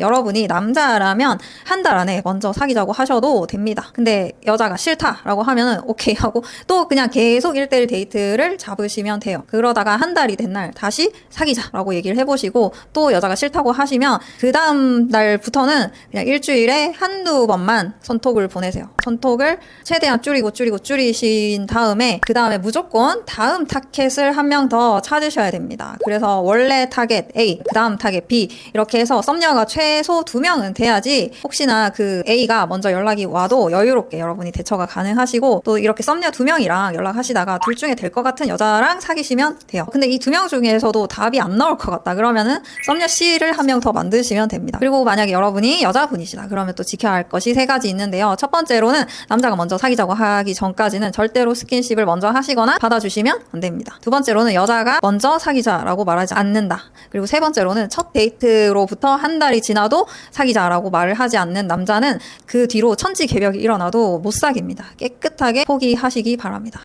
여러분이 남자라면 한 달 안에 먼저 사귀자고 하셔도 됩니다. 근데 여자가 싫다라고 하면은 오케이 하고 또 그냥 계속 1대1 데이트를 잡으시면 돼요. 그러다가 한 달이 된 날 다시 사귀자라고 얘기를 해보시고 또 여자가 싫다고 하시면 그 다음 날부터는 그냥 일주일에 한두 번만 손톡을 보내세요. 손톡을 최대한 줄이고 줄이고 줄이신 다음에 그 다음에 무조건 다음 타켓을 한 명 더 찾으셔야 됩니다. 그래서 원래 타겟 A, 그 다음 타겟 B 이렇게 해서 썸녀가 최소 두 명은 돼야지 혹시나 그 A가 먼저 연락이 와도 여유롭게 여러분이 대처가 가능하시고 또 이렇게 썸녀 두 명이랑 연락하시다가 둘 중에 될 것 같은 여자랑 사귀시면 돼요. 근데 이 두 명 중에서도 답이 안 나올 것 같다 그러면은 썸녀 C를 한 명 더 만드시면 됩니다. 그리고 만약에 여러분이 여자분이시다 그러면 또 지켜야 할 것이 세 가지 있는데요. 첫 번째로는 남자가 먼저 사귀자고 하기 전까지는 절대로 스킨십을 먼저 하시거나 받아주시면 안 됩니다. 두 번째로는 여자가 먼저 사귀자라고 말하지 않는다. 그리고 세 번째로는 첫 데이트로부터 한 달이 지 나도 사귀자라고 말을 하지 않는 남자는 그 뒤로 천지개벽이 일어나도 못 사깁니다. 깨끗하게 포기하시기 바랍니다.